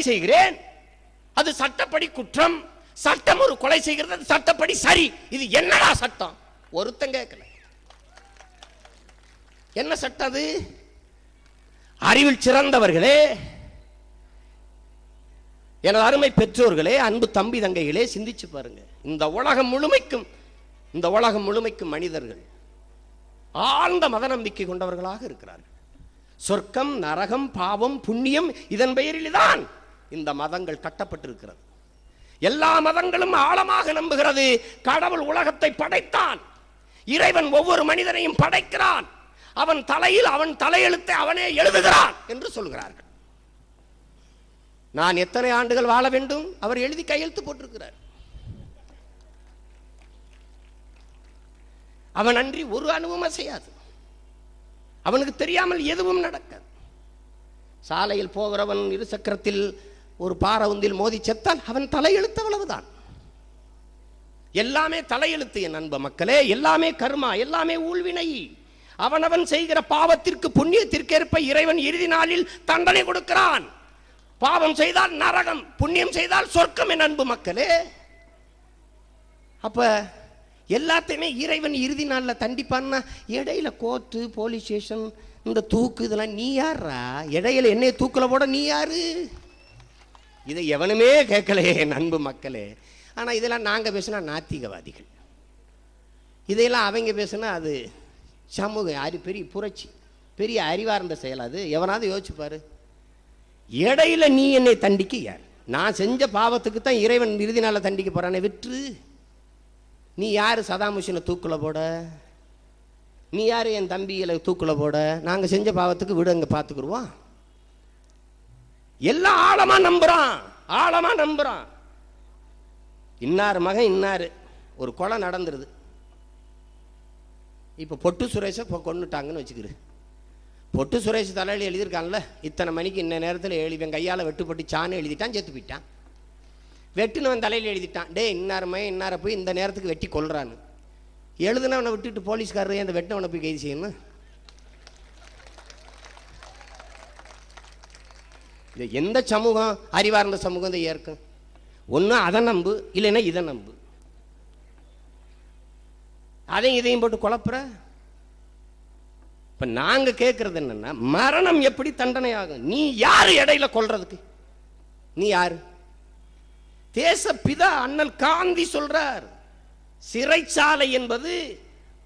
கொலை செய்கிறேன். அது சட்டப்படி குற்றம். சட்டம் ஒரு கொலை செய்கிறது அது சட்டப்படி சரி. இது என்னடா சட்டம்? ஒருத்தன் கேட்கல. என்ன சட்டம் அது? அறிவில் சிறந்தவர்களே எனது அருமை பெற்றோர்களே அன்பு தம்பி தங்கைகளே சிந்திச்சு பாருங்க. இந்த உலகம் முழுமைக்கும் இந்த உலகம் முழுமைக்கும் மனிதர்கள் ஆழ்ந்த மத நம்பிக்கை கொண்டவர்களாக இருக்கிறார்கள். சொர்க்கம் நரகம் பாவம் புண்ணியம் இதன் பெயரில்தான். இந்த மதங்கள் கட்டப்பட்டிருக்கிறது. எல்லா மதங்களும் ஆழமாக நம்புகிறது. கடவுள் உலகத்தை படைத்தான். இறைவன் ஒவ்வொரு மனிதனையும் படைக்கிறான். அவன் தலையில் அவன் தலையெழுத்தை அவனே எழுதுகிறான் என்று சொல்கிறார்கள். நான் எத்தனை ஆண்டுகள் வாழ வேண்டும்? அவர் எழுதி கையெழுத்து போட்டிருக்கிறார். அவன் அன்றி ஒரு அணுவும் அசையாது அவனுக்கு தெரியாமல் எதுவும் நடக்காது. சாலையில் போகிறவன் இரு ஒரு பாறை உந்தில் மோதி செத்தால் அவன் தலையெழுத்து அவ்வளவுதான். எல்லாமே தலையெழுத்து என் அன்ப மக்களே எல்லாமே கர்மா எல்லாமே ஊழ்வினை. அவனவன் செய்கிற பாவத்திற்கு புண்ணியத்திற்கேற்ப இறைவன் இறுதி நாளில் தண்டனை கொடுக்கிறான். பாவம் செய்தால் நரகம் புண்ணியம் செய்தால் சொர்க்கம் என் அன்பு மக்களே. அப்ப எல்லாத்தையுமே இறைவன் இறுதி நாளில் தண்டிப்பான்னா இடையில கோர்ட்டு போலீஸ் ஸ்டேஷன் இந்த தூக்கு இதெல்லாம் நீ யாரா இடையில என்னைய தூக்குல போட நீ யாரு? இதை எவனுமே கேட்கலையே என் அன்பு மக்களே. ஆனால் இதெல்லாம் நாங்கள் பேசினா நாத்திகவாதிகள். இதையெல்லாம் அவங்க பேசுனா அது சமூகம் அறி பெரிய புரட்சி பெரிய அறிவார்ந்த செயல் அது. எவனாவது யோசிச்சுப்பாரு இடையில நீ என்னை தண்டிக்க யார்? நான் செஞ்ச பாவத்துக்கு தான் இறைவன் இறுதி நாளில் தண்டிக்க போறானே விற்று. நீ யார் சதாம் ஹுசேனை போட? நீ யார் என் தம்பியில் தூக்கில் போட? நாங்கள் செஞ்ச பாவத்துக்கு விடு அங்கே பார்த்துக்குருவோம் எல்லாம் ஆழமா நம்புறான். ஆழமா நம்புறான். இன்னார் மகன் இன்னார். ஒரு கொலை நடந்துருது. இப்போ பொட்டு சுரேஷை இப்போ கொண்டுட்டாங்கன்னு வச்சுக்கிரு. பொட்டு சுரேஷ் தலையில் எழுதியிருக்கான்ல இத்தனை மணிக்கு இன்ன நேரத்தில் எழுதிவன் கையால் வெட்டுப்பட்டு சான்னு எழுதிட்டான் செத்து போயிட்டான். வெட்டுனவன் தலையில் எழுதிட்டான். டே இன்னாரமே இன்னார போய் இந்த நேரத்துக்கு வெட்டி கொள்றான்னு எழுதுனவனை விட்டுட்டு போலீஸ்காரர் அந்த வெட்டினவனை போய் கைது செய்யணும்? எந்த சமூகம்? அறிவார்ந்த சமூகம் இதை ஏற்கும். ஒன்று அதை நம்பு இல்லைன்னா இதை நம்பு. அதையும் இதையும் போட்டு குழப்புற? இப்ப நாங்க கேட்குறது என்னன்னா மரணம் எப்படி தண்டனை ஆகும் நீ யாரு இடையில கொல்றதுக்கு? நீ யாரு? தேச பிதா அண்ணல் காந்தி சொல்றார் சிறைச்சாலை என்பது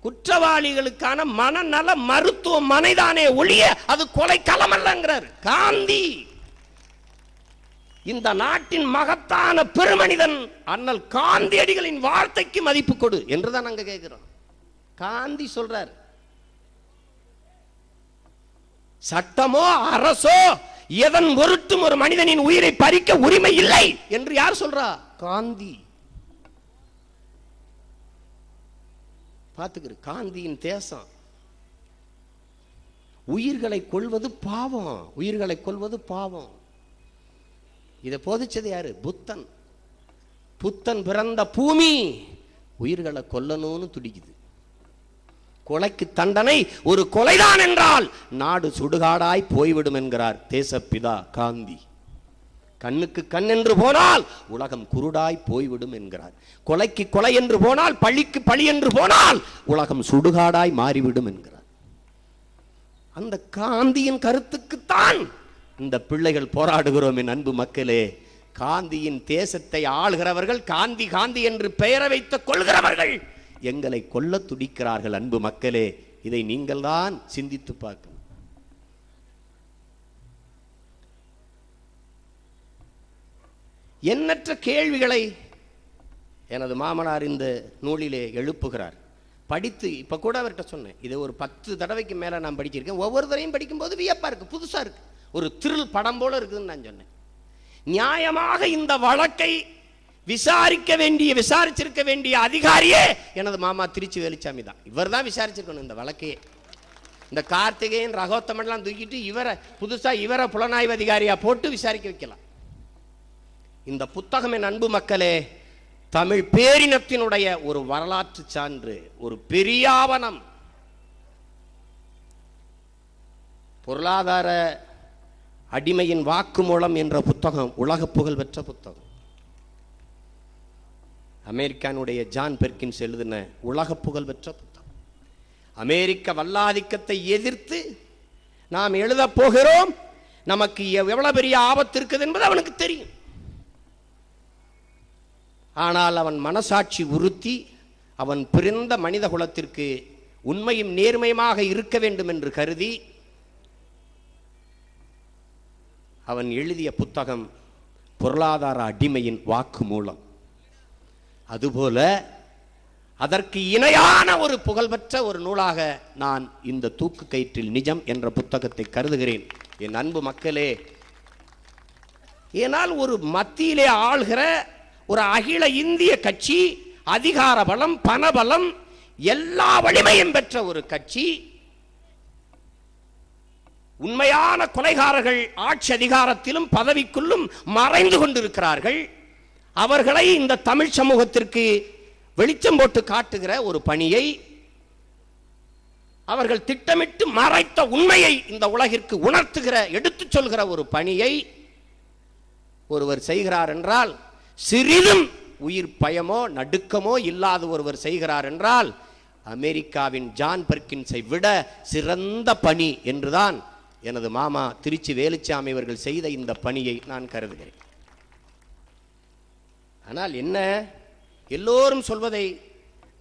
குற்றவாளிகளுக்கான மனநல மருத்துவமனைதானே ஒழிய அது கொலை களமல்லங்கிறார். காந்தி! இந்த நாட்டின் மகத்தான பெருமனிதன் அண்ணல் காந்தியடிகளின் வார்த்தைக்கு மதிப்பு கொடு என்றுதான் நாங்க கேட்கிறோம் காந்தி சொல்றார் சட்டமோ அரசோ எதன் பொருட்டும் ஒரு மனிதனின் உயிரை பறிக்க உரிமை இல்லை என்று யார் சொல்றா? காந்தி. பாத்துக்கிற காந்தியின் தேசம். உயிர்களை கொள்வது பாவம் உயிர்களை கொள்வது பாவம். இதை போதிச்சது யாரு? புத்தன். புத்தன் பிறந்த பூமி உயிர்களை கொல்லணும்னு துடிக்குது. கொலைக்கு தண்டனை ஒரு கொலைதான் என்றால் நாடு சுடுகாடாய் போய்விடும் என்கிறார் தேசப்பிதா காந்தி. கண்ணுக்கு கண் என்று போனால் உலகம் குருடாய் போய்விடும் என்கிறார். கொலைக்கு கொலை என்று போனால் பழிக்கு பழி என்று போனால் உலகம் சுடுகாடாய் மாறிவிடும் என்கிறார். அந்த காந்தியின் கருத்துக்குத்தான் இந்த பிள்ளைகள் போராடுகிறோம் என் அன்பு மக்களே. காந்தியின் தேசத்தை ஆளுகிறவர்கள் காந்தி காந்தி என்று பெயர வைத்துக் கொள்கிறவர்கள். எங்களை கொல்ல துடிக்கிறார்கள் அன்பு மக்களே. இதை நீங்கள் தான் சிந்தித்து பார்க்கணும். எண்ணற்ற கேள்விகளை எனது மாமனார் இந்த நூலிலே எழுப்புகிறார். படித்து இப்போ கூட அவர்கிட்ட சொன்னேன் இதை ஒரு பத்து தடவைக்கு மேலே நான் படிச்சிருக்கேன். ஒவ்வொரு தடவையும் படிக்கும்போது வியப்பாக இருக்கு புதுசாக இருக்கு. ஒரு திருள் படம் போல இருக்குதுன்னு நான் சொன்னேன். நியாயமாக இந்த வழக்கை விசாரிக்க வேண்டிய விசாரிச்சிருக்க வேண்டிய அதிகாரியே எனது மாமா திருச்சி வேலுச்சாமி தான். இவர் தான் விசாரிச்சிருக்கணும் இந்த வழக்கையே. இந்த கார்த்திகேயன் ரகோத்தமெல்லாம் தூக்கிட்டு இவரை புதுசா இவரை புலனாய்வு அதிகாரியா போட்டு விசாரிக்க வைக்கலாம். இந்த புத்தகம் என் அன்பு மக்களே தமிழ் பேரினத்தினுடைய ஒரு வரலாற்று சான்று ஒரு பெரிய ஆவணம் பொருளாதார அடிமையின் வாக்குமூலம் என்ற புத்தகம் உலக புகழ் பெற்ற புத்தகம். அமெரிக்கானுடைய ஜான் பெர்கின்ஸ் எழுதின உலக புகழ் பெற்ற புத்தகம். அமெரிக்க வல்லாதிக்கத்தை எதிர்த்து நாம் எழுதப் போகிறோம். நமக்கு எவ்வளவு பெரிய ஆபத்து இருக்குது என்பது அவனுக்கு தெரியும். ஆனால் அவன் மனசாட்சி உறுத்தி அவன் பிறந்த மனித குலத்திற்கு உண்மையும் நேர்மையுமாக இருக்க வேண்டும் என்று கருதி அவன் எழுதிய புத்தகம் பொருளாதார அடிமையின் வாக்கு மூலம் அதுபோல அதற்கு இணையான ஒரு புகழ்பெற்ற ஒரு நூலாக நான் இந்த தூக்கு கயிற்றில் நிஜம் என்ற புத்தகத்தை கருதுகிறேன். என் அன்பு மக்களே ஏனால் ஒரு மத்தியிலே ஆள்கிற ஒரு அகில இந்திய கட்சி அதிகார பலம் பணபலம் எல்லா வலிமையும் பெற்ற ஒரு கட்சி உண்மையான கொலைகாரர்கள் ஆட்சி அதிகாரத்திலும் பதவிக்குள்ளும் மறைந்து கொண்டிருக்கிறார்கள். அவர்களை இந்த தமிழ் சமூகத்திற்கு வெளிச்சம் போட்டு காட்டுகிற ஒரு பணியை அவர்கள் திட்டமிட்டு மறைத்த உண்மையை இந்த உலகிற்கு உணர்த்துகிற எடுத்துச் சொல்கிற ஒரு பணியை ஒருவர் செய்கிறார் என்றால் சிறிதும் உயிர் பயமோ நடுக்கமோ இல்லாத ஒருவர் செய்கிறார் என்றால் அமெரிக்காவின் ஜான் பர்கின்ஸை விட சிறந்த பணி என்றுதான் எனது மாமா திருச்சி வேலுச்சாமி அவர்கள் செய்த இந்த பணியை நான் கருதுகிறேன். ஆனால் என்ன? எல்லோரும் சொல்வதை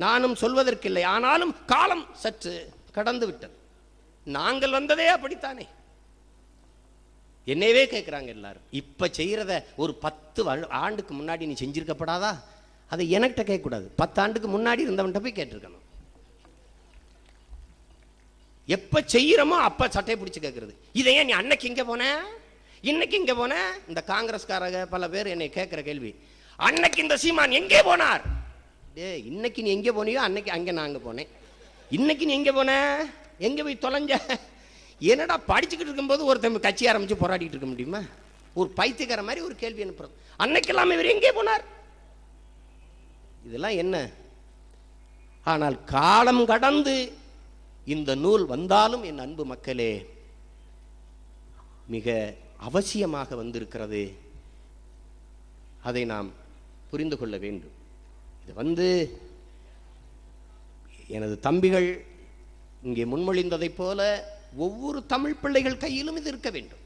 நானும் சொல்வதற்கில்லை. ஆனாலும் காலம் சற்று கடந்து விட்டது. நாங்கள் வந்ததே அப்படித்தானே? என்னையவே கேட்குறாங்க எல்லாரும். இப்ப செய்யறத ஒரு பத்து ஆண்டுக்கு முன்னாடி நீ செஞ்சிருக்கப்படாதா? அதை எனக்கிட்ட கேட்கக்கூடாது. பத்து ஆண்டுக்கு முன்னாடி இருந்தவன்கிட்ட போய் கேட்டிருக்கணும். எப்ப செய்கிறோமோ அப்ப சட்டையை பிடிச்சு கேட்கறது இதையே ஏன் நீ அன்னைக்கு இங்க போன? இன்னைக்கு இங்க போன? இந்த காங்கிரஸ்காரங்க பல பேர் என்னை கேட்கிற கேள்வி. அன்னைக்கு இந்த சீமான் எங்கே போனார்? டே இன்னைக்கு நீ எங்கே போனியோ அன்னைக்கு அங்கே நான் அங்கே போனேன். இன்னைக்கு நீ எங்கே போன? எங்கே போய் தொலைஞ்ச? என்னடா படிச்சுக்கிட்டு இருக்கும்போது ஒருத்தன் கட்சி ஆரம்பிச்சு போராடிட்டு இருக்க முடியுமா? ஒரு பைத்தியக்கார மாதிரி ஒரு கேள்வி அனுப்புறது அன்னைக்கெல்லாம் இவர் எங்கே போனார்? இதெல்லாம் என்ன? ஆனால் காலம் கடந்து இந்த நூல் வந்தாலும் என் அன்பு மக்களே மிக அவசியமாக வந்திருக்கிறது. அதை நாம் புரிந்து கொள்ள வேண்டும். இது வந்து எனது தம்பிகள் இங்கே முன்மொழிந்ததைப் போல ஒவ்வொரு தமிழ் பிள்ளைகள் கையிலும் இது இருக்க வேண்டும்.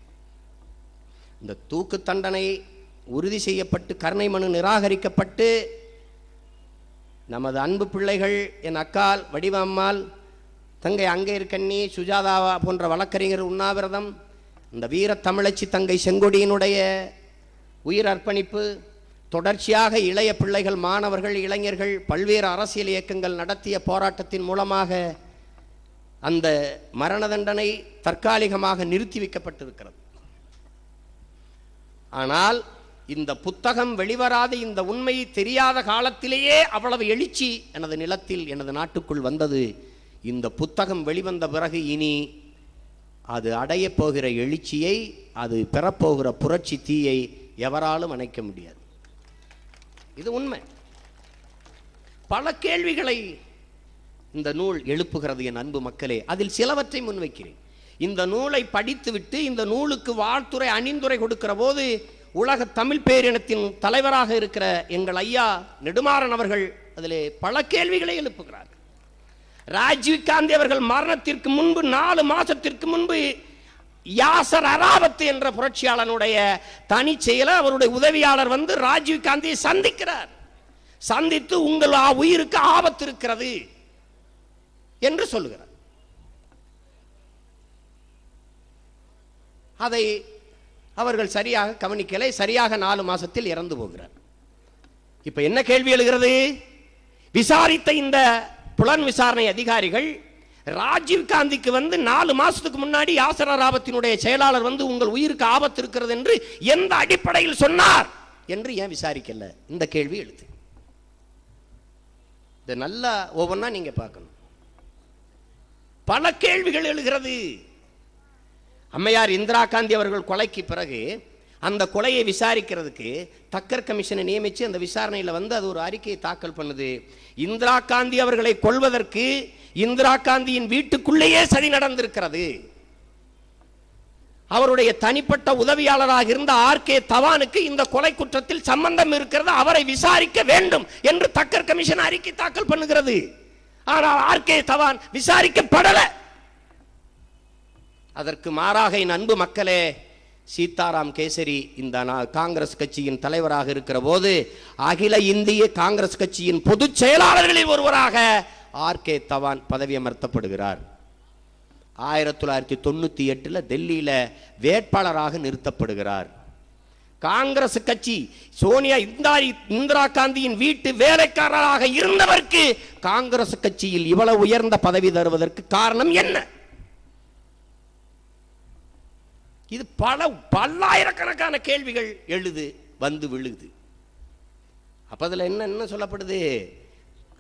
இந்த தூக்கு தண்டனை உறுதி செய்யப்பட்டு கருணை மனு நிராகரிக்கப்பட்டு நமது அன்பு பிள்ளைகள் என் அக்கால் வடிவம்மாள் தங்கை அங்கே இருக்கண்ணி சுஜாதாவா போன்ற வழக்கறிஞர் உண்ணாவிரதம் இந்த வீர தமிழச்சி தங்கை செங்கொடியினுடைய உயிர் அர்ப்பணிப்பு தொடர்ச்சியாக இளைய பிள்ளைகள் மாணவர்கள் இளைஞர்கள் பல்வேறு அரசியல் இயக்கங்கள் நடத்திய போராட்டத்தின் மூலமாக அந்த மரண தண்டனை தற்காலிகமாக நிறுத்தி வைக்கப்பட்டிருக்கிறது. ஆனால் இந்த புத்தகம் வெளிவராத இந்த உண்மை தெரியாத காலத்திலேயே அவ்வளவு எழுச்சி எனது நிலத்தில் எனது நாட்டுக்குள் வந்தது. இந்த புத்தகம் வெளிவந்த பிறகு இனி அது அடையப் போகிற எழுச்சியை அது பெறப்போகிற புரட்சி தீயை எவராலும் அணைக்க முடியாது. இது உண்மை. பல கேள்விகளை இந்த நூல் எழுப்புகிறது என் அன்பு மக்களே. அதில் சிலவற்றை முன்வைக்கிறேன். இந்த நூலை படித்துவிட்டு இந்த நூலுக்கு வாழ்த்துறை அணிந்துரை கொடுக்கிற போது உலக தமிழ் பேரினத்தின் தலைவராக இருக்கிற எங்கள் ஐயா நெடுமாறன் அவர்கள் அதிலே பல கேள்விகளை எழுப்புகிறார்கள் ராஜீவ் காந்தி அவர்கள் மரணத்திற்கு முன்பு நாலு மாசத்திற்கு முன்பு யாசர் அராவத் என்ற புரட்சியாளனுடைய தனி செயல அவருடைய உதவியாளர் வந்து ராஜீவ் காந்தியை சந்திக்கிறார். சந்தித்து உங்கள் ஆ- உயிருக்கு ஆபத்து இருக்கிறது என்று சொல்லுகிறார். அதை அவர்கள் சரியாக கவனிக்கலை சரியாக நாலு மாசத்தில் இறந்து போகிறார். இப்ப என்ன கேள்வி எழுகிறது? விசாரித்த இந்த புலன் விசாரணை அதிகாரிகள் ராஜீவ் காந்திக்கு வந்து நாலு மாசத்துக்கு முன்னாடி யாசர் ராபத்தினுடைய செயலாளர் வந்து உங்கள் உயிருக்கு ஆபத்து இருக்கிறது என்று எந்த அடிப்படையில் சொன்னார் என்று ஏன் விசாரிக்கல? இந்த கேள்வி எழுது இதை நல்லா ஒவ்வொன்றா நீங்க பார்க்கணும். பல கேள்விகள் எழுகிறது. அம்மையார் இந்திரா காந்தி அவர்கள் கொலைக்கு பிறகு அந்த கொலையை விசாரிக்கிறதுக்கு தக்கர் கமிஷனை நியமித்து அந்த விசாரணையில் வந்து அது ஒரு அறிக்கையை தாக்கல் பண்ணுது. இந்திரா காந்தி அவர்களை கொல்வதற்கு இந்திரா காந்தியின் வீட்டுக்குள்ளேயே சதி நடந்திருக்கிறது. அவருடைய தனிப்பட்ட உதவியாளராக இருந்த ஆர் கே தவானுக்கு இந்த கொலை குற்றத்தில் சம்பந்தம் இருக்கிறது அவரை விசாரிக்க வேண்டும் என்று தக்கர் கமிஷன் அறிக்கை தாக்கல் பண்ணுகிறது. ஆனால் ஆர் கே தவான் விசாரிக்கப்படல. அதற்கு மாறாக என் அன்பு மக்களே சீதாராம் கேசரி இந்த காங்கிரஸ் கட்சியின் தலைவராக இருக்கிற போது அகில இந்திய காங்கிரஸ் கட்சியின் பொதுச் செயலாளர்களில் ஒருவராக ஆர் கே தவான் பதவி அமர்த்தப்படுகிறார் ஆயிரத்தி தொள்ளாயிரத்தி தொண்ணூத்தி எட்டுல டெல்லியில வேட்பாளராக நிறுத்தப்படுகிறார். காங்கிரஸ் கட்சி சோனியா இந்தாரி இந்திரா காந்தியின் வீட்டு வேலைக்காரராக இருந்தவருக்கு காங்கிரஸ் கட்சியில் இவ்வளவு உயர்ந்த பதவி தருவதற்கு காரணம் என்ன? இது பல பல்லாயிரக்கணக்கான கேள்விகள் எழுது வந்து விழுது. அப்போ அதில் என்ன என்ன சொல்லப்படுது?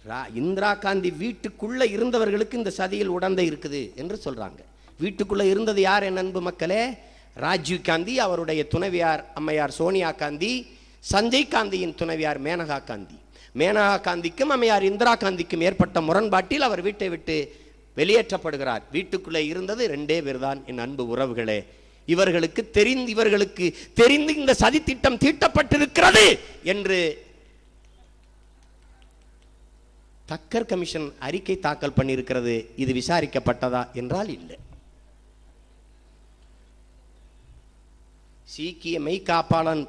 ரா- இந்திரா காந்தி வீட்டுக்குள்ளே இருந்தவர்களுக்கு இந்த சதியில் உடந்தை இருக்குது என்று சொல்கிறாங்க வீட்டுக்குள்ளே இருந்தது யார் என் அன்பு மக்களே? ராஜீவ் காந்தி அவருடைய துணைவியார் அம்மையார் சோனியா காந்தி சஞ்சய் காந்தியின் துணைவியார் மேனகா காந்தி. மேனகா காந்திக்கும் அம்மையார் இந்திரா காந்திக்கும் ஏற்பட்ட முரண்பாட்டில் அவர் வீட்டை விட்டு வெளியேற்றப்படுகிறார். வீட்டுக்குள்ளே இருந்தது ரெண்டே பேர் தான் என் அன்பு உறவுகளே. இவர்களுக்கு தெரிந்து இவர்களுக்கு தெரிந்து இந்த சதி திட்டம் தீட்டப்பட்டிருக்கிறது என்று தக்கர் கமிஷன் அறிக்கை தாக்கல் பண்ணியிருக்கிறது. இது விசாரிக்கப்பட்டதா என்றால் இல்லை. சீக்கிய மெய்காப்பாளன்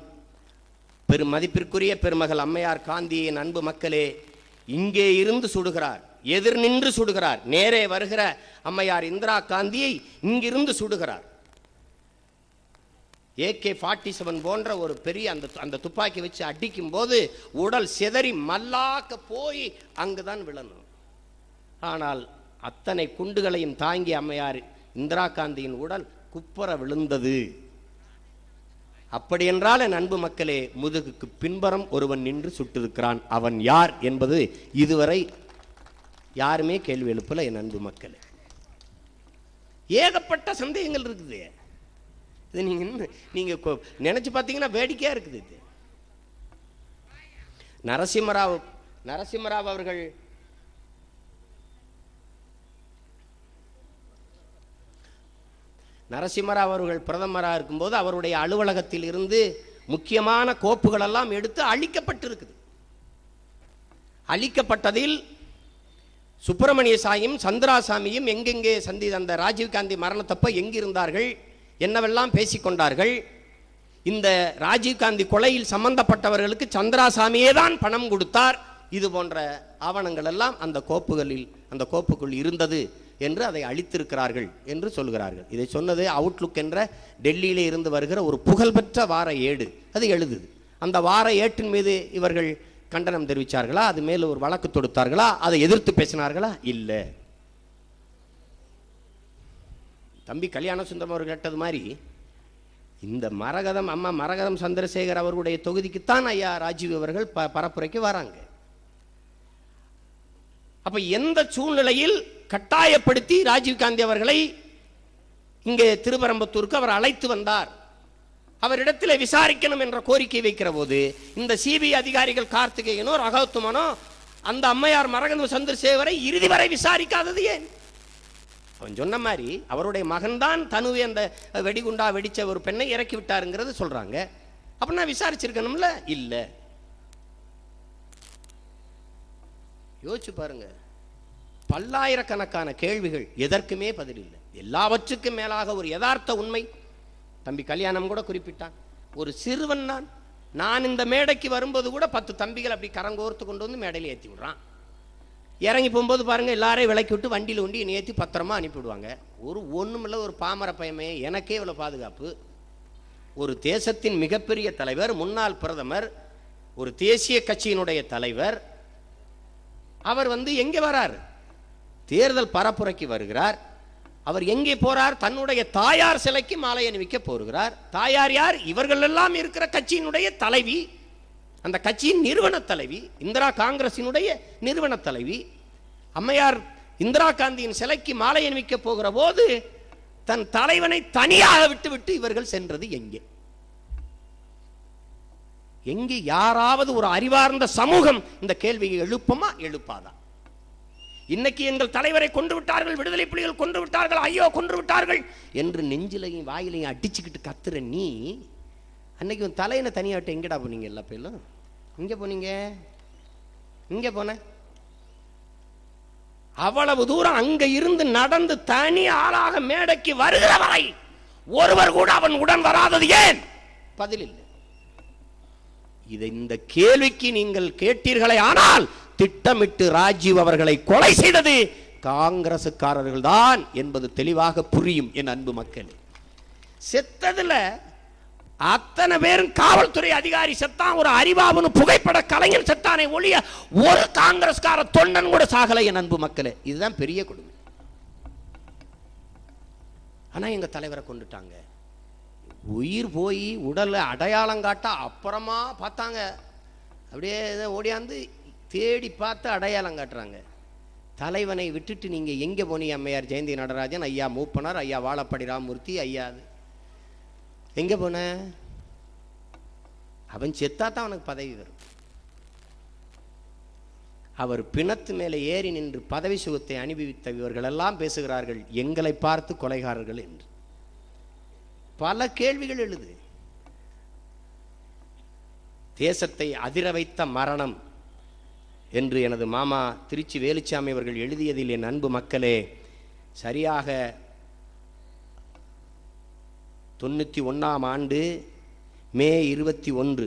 பெரும் மதிப்பிற்குரிய பெருமகள் அம்மையார் காந்தியின் அன்பு மக்களே இங்கே இருந்து சுடுகிறார் எதிர் நின்று சுடுகிறார் நேரே வருகிற அம்மையார் இந்திரா காந்தியை இங்கிருந்து சுடுகிறார். ஏகே ஃபார்ட்டி செவன் போன்ற ஒரு பெரிய அந்த அந்த துப்பாக்கி வச்சு அடிக்கும் போது உடல் சிதறி மல்லாக்க போய் அங்குதான் விழணும். ஆனால் அத்தனை குண்டுகளையும் தாங்கி அம்மையார் இந்திரா காந்தியின் உடல் குப்புற விழுந்தது. அப்படியென்றால் என் அன்பு மக்களே முதுகுக்கு பின்புறம் ஒருவன் நின்று சுட்டிருக்கிறான். அவன் யார் என்பது இதுவரை யாருமே கேள்வி எழுப்பல என் அன்பு மக்களே. ஏகப்பட்ட சந்தேகங்கள் இருக்குது. இது நீங்கள் நீங்கள் நினச்சி நினைச்சு பார்த்தீங்கன்னா வேடிக்கையா இருக்குது இது. நரசிம்மராவ் நரசிம்மராவ் அவர்கள் நரசிம்மராவ் அவர்கள் பிரதமராக இருக்கும்போது அவருடைய அலுவலகத்தில் இருந்து முக்கியமான கோப்புகள் எல்லாம் எடுத்து அழிக்கப்பட்டிருக்குது. அழிக்கப்பட்டதில் சுப்பிரமணிய சாயும் சந்திராசாமியும் எங்கெங்கே சந்தி அந்த ராஜீவ்காந்தி மரணத்தப்ப எங்கிருந்தார்கள்? என்னவெல்லாம் பேசிக்கொண்டார்கள்? இந்த ராஜீவ்காந்தி கொலையில் சம்பந்தப்பட்டவர்களுக்கு சந்திராசாமியே தான் பணம் கொடுத்தார். இது போன்ற ஆவணங்கள் எல்லாம் அந்த கோப்புகளில் அந்த கோப்புக்குள் இருந்தது என்று அதை அழித்திருக்கிறார்கள் என்று சொல்கிறார்கள். இதை சொன்னது அவுட்லுக் என்ற டெல்லியிலே இருந்து வருகிற ஒரு புகழ்பெற்ற வார ஏடு. அது எழுதுது. அந்த வார ஏட்டின் மீது இவர்கள் கண்டனம் தெரிவித்தார்களா அது மேலே ஒரு வழக்கு தொடுத்தார்களா? அதை எதிர்த்து பேசினார்களா? இல்லை. தம்பி கல்யாண சுந்தரம் அவர் கேட்டது மாதிரி இந்த மரகதம் அம்மா மரகதம் சந்திரசேகர் அவர்களுடைய தொகுதிக்குத்தான் ஐயா ராஜீவ் அவர்கள் ப பரப்புரைக்கு வராங்க. அப்ப எந்த சூழ்நிலையில் கட்டாயப்படுத்தி ராஜீவ் காந்தி அவர்களை இங்கே திருபரம்பத்தூருக்கு அவர் அழைத்து வந்தார்? அவரிடத்தில் விசாரிக்கணும் என்ற கோரிக்கை வைக்கிற போது இந்த சிபிஐ அதிகாரிகள் கார்த்திகேயனோ ரகோத்தமனோ அந்த அம்மையார் மரகதம் சந்திரசேகரை இறுதி வரை விசாரிக்காதது ஏன்? அவன் சொன்ன மாதிரி அவருடைய மகன்தான் தனுவை அந்த வெடிகுண்டா வெடிச்ச ஒரு பெண்ணை இறக்கி விட்டாருங்கிறது சொல்றாங்க நான் விசாரிச்சிருக்கணும்ல? இல்லை. யோசிச்சு பாருங்க. பல்லாயிரக்கணக்கான கேள்விகள் எதற்குமே பதில் இல்லை. எல்லாவற்றுக்கும் மேலாக ஒரு யதார்த்த உண்மை. தம்பி கல்யாணம் கூட குறிப்பிட்டான். ஒரு சிறுவன் நான் நான் இந்த மேடைக்கு வரும்போது கூட பத்து தம்பிகள் அப்படி கரங்கோர்த்து கொண்டு வந்து மேடையில் ஏற்றி விடுறான். இறங்கி போகும்போது பாருங்கள் எல்லாரையும் விளக்கி விட்டு வண்டியில் ஒண்டி நேற்றி ஏற்றி பத்திரமா அனுப்பிவிடுவாங்க. ஒரு ஒன்றுமில்ல ஒரு பாமர பயமே எனக்கே இவ்வளோ பாதுகாப்பு. ஒரு தேசத்தின் மிகப்பெரிய தலைவர் முன்னாள் பிரதமர் ஒரு தேசிய கட்சியினுடைய தலைவர். அவர் வந்து எங்கே வரார்? தேர்தல் பரப்புரைக்கு வருகிறார். அவர் எங்கே போறார்? தன்னுடைய தாயார் சிலைக்கு மாலை அணிவிக்க போகிறார். தாயார் யார்? இவர்கள் எல்லாம் இருக்கிற கட்சியினுடைய தலைவி. அந்த கட்சியின் நிறுவன தலைவி இந்திரா காங்கிரசினுடைய நிறுவன தலைவி அம்மையார் இந்திரா காந்தியின் சிலைக்கு மாலை அணிவிக்க போகிற போது தன் தலைவனை தனியாக விட்டுவிட்டு இவர்கள் சென்றது எங்கே? எங்கு யாராவது ஒரு அறிவார்ந்த சமூகம் இந்த கேள்வியை எழுப்புமா? எழுப்பாதா? இன்னைக்கு எங்கள் தலைவரை கொண்டு விட்டார்கள் விடுதலை புலிகள் கொன்று விட்டார்கள் ஐயோ கொன்று விட்டார்கள் என்று நெஞ்சிலையும் வாயிலையும் அடிச்சுக்கிட்டு கத்துற நீ அன்னைக்கு உன் தலையின தனியாட்ட? எங்கடா போனீங்க எல்லா பேரும் இங்க போனீங்க? இங்க போன? அவ்வளவு தூரம் அங்க இருந்து நடந்து தனி ஆளாக மேடைக்கு வருகிற வரை ஒருவர் கூட அவன் உடன் வராதது ஏன்? பதில் இல்லை. இதை இந்த கேள்விக்கு நீங்கள் கேட்டீர்களே ஆனால் திட்டமிட்டு ராஜீவ் அவர்களை கொலை செய்தது காங்கிரசுக்காரர்கள் தான் என்பது தெளிவாக புரியும் என் அன்பு மக்கள். செத்ததுல அத்தனை பேரும் காவல்துறை அதிகாரி செத்தான் ஒரு அறிவாபனு புகைப்பட கலைஞன் செத்தானே ஒழிய ஒரு காங்கிரஸ்கார தொண்டன் கூட சாகலை என் அன்பு மக்களே. இதுதான் பெரிய கொடுமை. ஆனால் எங்கள் தலைவரை கொண்டுட்டாங்க. உயிர் போய் உடலை அடையாளம் காட்ட அப்புறமா பார்த்தாங்க. அப்படியே ஓடியாந்து தேடி பார்த்து அடையாளம் காட்டுறாங்க. தலைவனை விட்டுட்டு நீங்கள் எங்கே போனீங்க அம்மையார் ஜெயந்தி நடராஜன் ஐயா மூப்பனார் ஐயா வாழப்படி ராமூர்த்தி ஐயா அது. எங்க போன? அவன் செத்தா தான் அவனுக்கு பதவி வரும். அவர் பிணத்து மேலே ஏறி நின்று பதவி சுகத்தை அனுபவித்த இவர்கள் எல்லாம் பேசுகிறார்கள் எங்களை பார்த்து கொலைகாரர்கள் என்று. பல கேள்விகள் எழுது. தேசத்தை அதிர வைத்த மரணம் என்று எனது மாமா திருச்சி வேலுச்சாமி அவர்கள் எழுதியதில் என் அன்பு மக்களே சரியாக தொண்ணூற்றி ஒன்றாம் ஆண்டு மே இருபத்தி ஒன்று.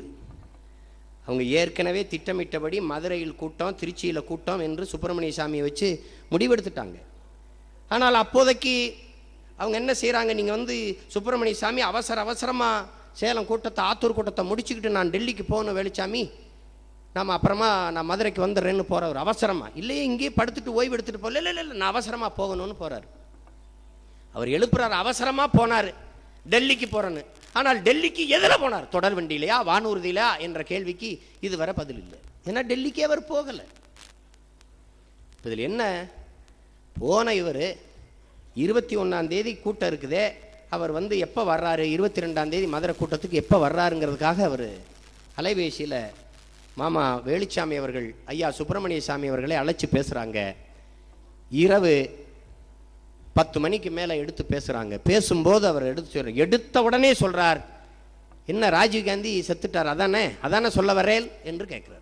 அவங்க ஏற்கனவே திட்டமிட்டபடி மதுரையில் கூட்டம் திருச்சியில் கூட்டம் என்று சுப்பிரமணிய சாமியை வச்சு முடிவெடுத்துட்டாங்க. ஆனால் அப்போதைக்கு அவங்க என்ன செய்கிறாங்க நீங்கள் வந்து சுப்பிரமணிய சாமி அவசர அவசரமாக சேலம் கூட்டத்தை ஆத்தூர் கூட்டத்தை முடிச்சுக்கிட்டு நான் டெல்லிக்கு போகணும் வேலுச்சாமி நாம் அப்புறமா நான் மதுரைக்கு வந்துடுறேன்னு போகிறவர் அவசரமாக இல்லையே இங்கேயே படுத்துட்டு ஓய்வு எடுத்துகிட்டு போகல இல்லை இல்லை இல்லை நான் அவசரமாக போகணும்னு போகிறார் அவர் எழுப்புறார் அவசரமாக போனார். டெல்லிக்கு போகிறேன்னு ஆனால் டெல்லிக்கு எதில் போனார்? தொடர் வண்டியிலையா வானூர்தியிலா என்ற கேள்விக்கு இதுவரை பதில் இல்லை. ஏன்னா டெல்லிக்கே அவர் போகலை. இதில் என்ன? போன இவர் இருபத்தி ஒன்றாம் தேதி கூட்டம் இருக்குதே. அவர் வந்து எப்போ வர்றாரு? இருபத்தி ரெண்டாம் தேதி மதுரை கூட்டத்துக்கு எப்போ வர்றாருங்கிறதுக்காக அவர் அலைபேசியில் மாமா வேலுச்சாமி அவர்கள் ஐயா சுப்பிரமணிய சாமி அவர்களை அழைச்சி பேசுகிறாங்க இரவு பத்து மணிக்கு மேலே எடுத்து பேசுகிறாங்க பேசும்போது அவர் எடுத்து சொல்கிறார் எடுத்த உடனே சொல்கிறார் என்ன ராஜீவ்காந்தி செத்துட்டார் அதானே? அதானே சொல்ல வரேன் என்று கேட்குறார்.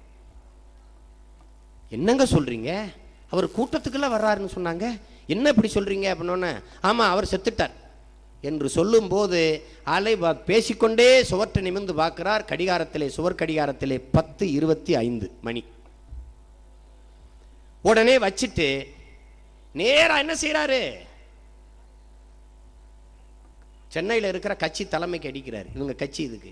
என்னங்க சொல்றீங்க? அவர் கூட்டத்துக்குள்ள வர்றாருன்னு சொன்னாங்க. என்ன இப்படி சொல்றீங்க? அப்படின்னோடனே ஆமாம் அவர் செத்துட்டார். என்று சொல்லும்போது அலை பா- பேசிக்கொண்டே சுவற்றை நிமிர்ந்து பார்க்கிறார். கடிகாரத்திலே சுவர் கடிகாரத்திலே பத்து இருபத்தி ஐந்து மணி. உடனே வச்சிட்டு நேரா என்ன செய்கிறாரு சென்னையில் இருக்கிற கட்சி தலைமைக்கு அடிக்கிறார். இவங்க கட்சி இதுக்கு.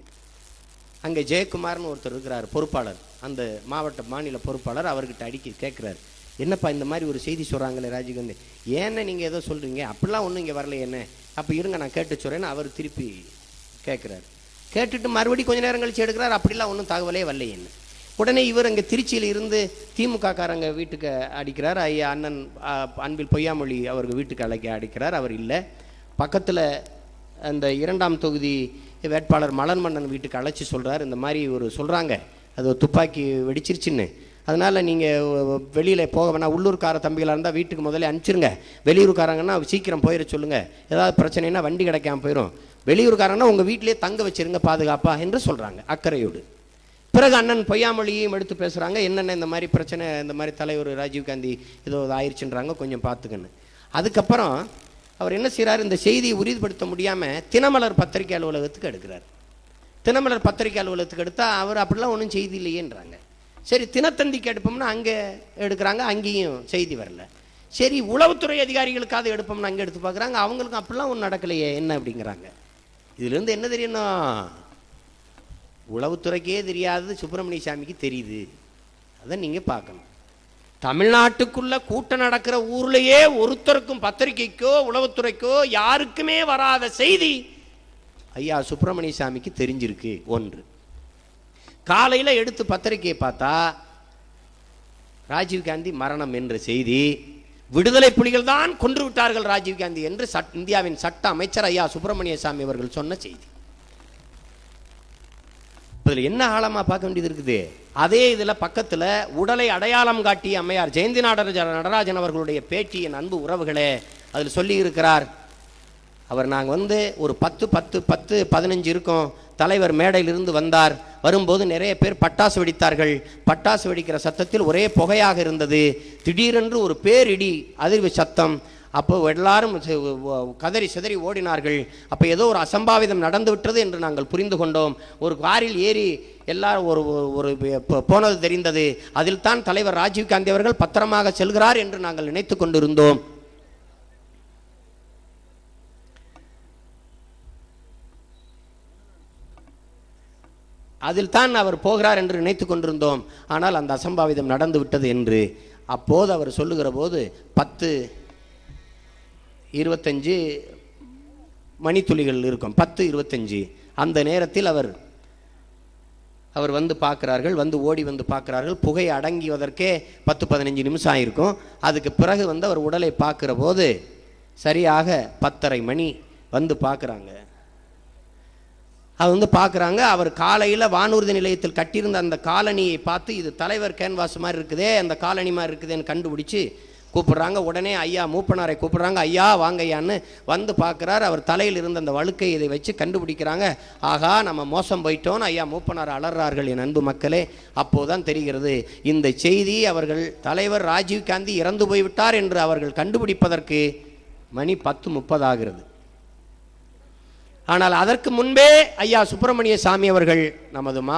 அங்கே ஜெயக்குமார்னு ஒருத்தர் இருக்கிறார் பொறுப்பாளர். அந்த மாவட்ட மாநில பொறுப்பாளர் அவர்கிட்ட அடிக்க கேட்குறாரு என்னப்பா இந்த மாதிரி ஒரு செய்தி சொல்கிறாங்களே ராஜீவ்காந்தி? ஏன்னு நீங்கள் ஏதோ சொல்கிறீங்க அப்படிலாம் ஒன்றும் இங்கே வரல என்ன? அப்போ இருங்க நான் கேட்டு சொல்கிறேன்னு அவர் திருப்பி கேட்குறாரு கேட்டுட்டு மறுபடியும் கொஞ்ச நேரம் கழிச்சு எடுக்கிறார். அப்படிலாம் ஒன்றும் தகவலே வரல என்ன? உடனே இவர் அங்கே திருச்சியில் இருந்து திமுக காரங்க வீட்டுக்கு அடிக்கிறார். ஐயா அண்ணன் அன்பில் பொய்யாமொழி அவருக்கு வீட்டுக்கு அழைக்க அடிக்கிறார். அவர் இல்லை. பக்கத்தில் அந்த இரண்டாம் தொகுதி வேட்பாளர் மலன் மன்னன் வீட்டுக்கு அழைச்சி சொல்கிறார் இந்த மாதிரி ஒரு சொல்கிறாங்க அது துப்பாக்கி வெடிச்சிருச்சுன்னு. அதனால் நீங்கள் வெளியில் போக வேணாம். உள்ளூர்கார தம்பிகளாக இருந்தால் வீட்டுக்கு முதல்ல அனுப்பிச்சிருங்க. வெளியூர்காரங்கன்னா சீக்கிரம் போயிட சொல்லுங்கள் ஏதாவது பிரச்சனைனா வண்டி கிடைக்காம போயிடும் வெளியூர்காரங்கன்னா உங்கள் வீட்டிலே தங்க வச்சிருங்க பாதுகாப்பாக என்று சொல்கிறாங்க அக்கறையோடு. பிறகு அண்ணன் பொய்யாமொழியையும் எடுத்து பேசுகிறாங்க என்னென்ன இந்த மாதிரி பிரச்சனை இந்த மாதிரி தலைவர் ராஜீவ்காந்தி ஏதோ இது ஆயிடுச்சுன்றாங்க கொஞ்சம் பார்த்துக்கன்னு. அதுக்கப்புறம் அவர் என்ன செய்கிறார் இந்த செய்தியை உறுதிப்படுத்த முடியாமல் தினமலர் பத்திரிகை அலுவலகத்துக்கு எடுக்கிறார். தினமலர் பத்திரிகை அலுவலகத்துக்கு எடுத்தால் அவர் அப்படிலாம் ஒன்றும் செய்தி இல்லையேன்றாங்க. சரி தினத்தந்திக்கு எடுப்போம்னா அங்கே எடுக்கிறாங்க அங்கேயும் செய்தி வரல. சரி உளவுத்துறை அதிகாரிகளுக்காவது எடுப்போம்னு அங்கே எடுத்து பார்க்குறாங்க. அவங்களுக்கும் அப்படிலாம் ஒன்றும் நடக்கலையே என்ன அப்படிங்கிறாங்க. இதுலேருந்து என்ன தெரியணும்? உளவுத்துறைக்கே தெரியாதது சுப்பிரமணிய சாமிக்கு தெரியுது. அதை நீங்கள் பார்க்கணும். தமிழ்நாட்டுக்குள்ள கூட்டம் நடக்கிற ஊர்லயே ஒருத்தருக்கும் பத்திரிகைக்கோ உளவுத்துறைக்கோ யாருக்குமே வராத செய்தி ஐயா சுப்பிரமணிய சாமிக்கு தெரிஞ்சிருக்கு ஒன்று. காலையில் எடுத்து பத்திரிகையை பார்த்தா ராஜீவ்காந்தி மரணம் என்ற செய்தி விடுதலை புலிகள் தான் கொன்று விட்டார்கள் ராஜீவ்காந்தி என்று சட் இந்தியாவின் சட்ட அமைச்சர் ஐயா சுப்பிரமணிய சாமி அவர்கள் சொன்ன செய்தி. அதில் என்ன ஆழமாக பார்க்க வேண்டியது இருக்குது? அதே இதில் பக்கத்தில் உடலை அடையாளம் காட்டிய அம்மையார் ஜெயந்தி நாடராஜ நடராஜன் அவர்களுடைய பேட்டி என் அன்பு உறவுகளே அதில் சொல்லி இருக்கிறார் அவர் நாங்கள் வந்து ஒரு பத்து பத்து பத்து பதினஞ்சு இருக்கோம். தலைவர் மேடையிலிருந்து வந்தார். வரும்போது நிறைய பேர் பட்டாசு வெடித்தார்கள். பட்டாசு வெடிக்கிற சத்தத்தில் ஒரே புகையாக இருந்தது. திடீரென்று ஒரு பேரிடி அதிர்வு சத்தம். அப்போ எல்லாரும் கதறி சிதறி ஓடினார்கள். அப்போ ஏதோ ஒரு அசம்பாவிதம் நடந்து விட்டது என்று நாங்கள் புரிந்து கொண்டோம். ஒரு காரில் ஏறி எல்லாரும் ஒரு ஒரு- போனது தெரிந்தது. அதில் தான் தலைவர் ராஜீவ் காந்தி அவர்கள் பத்திரமாக செல்கிறார் என்று நாங்கள் நினைத்து கொண்டிருந்தோம். அதில் தான் அவர் போகிறார் என்று நினைத்து கொண்டிருந்தோம். ஆனால் அந்த அசம்பாவிதம் நடந்து விட்டது என்று அப்போது அவர் சொல்லுகிற போது பத்து இருபத்தஞ்சு மணித்துளிகள் இருக்கும். பத்து இருபத்தஞ்சு. அந்த நேரத்தில் அவர் அவர் வந்து பார்க்குறார்கள் வந்து ஓடி வந்து பார்க்குறார்கள். புகை அடங்கிவதற்கே பத்து பதினஞ்சு நிமிஷம் ஆகிருக்கும் அதுக்கு பிறகு வந்து அவர் உடலை பார்க்குற போது சரியாக பத்தரை மணி வந்து பார்க்குறாங்க. அது வந்து பார்க்குறாங்க. அவர் காலையில் வானூர்தி நிலையத்தில் கட்டியிருந்த அந்த காலனியை பார்த்து இது தலைவர் கேன்வாஸ் மாதிரி இருக்குதே அந்த காலனி மாதிரி இருக்குதேன்னு கண்டுபிடிச்சி கூப்பிட்றாங்க உடனே ஐயா மூப்பனாரை கூப்பிட்றாங்க ஐயா வாங்க ஐயான்னு வந்து பார்க்குறார். அவர் தலையில் இருந்த அந்த வழுக்கை இதை வச்சு கண்டுபிடிக்கிறாங்க. ஆகா நம்ம மோசம் போயிட்டோன்னு ஐயா மூப்பனார் அலறார்கள் என் அன்பு மக்களே அப்போதான் தெரிகிறது. இந்த செய்தி அவர்கள் தலைவர் ராஜீவ் காந்தி இறந்து போய்விட்டார் என்று அவர்கள் கண்டுபிடிப்பதற்கு மணி பத்து முப்பதாகிறது ஆனால் அதற்கு முன்பே ஐயா சுப்பிரமணிய சாமி அவர்கள் நமது மா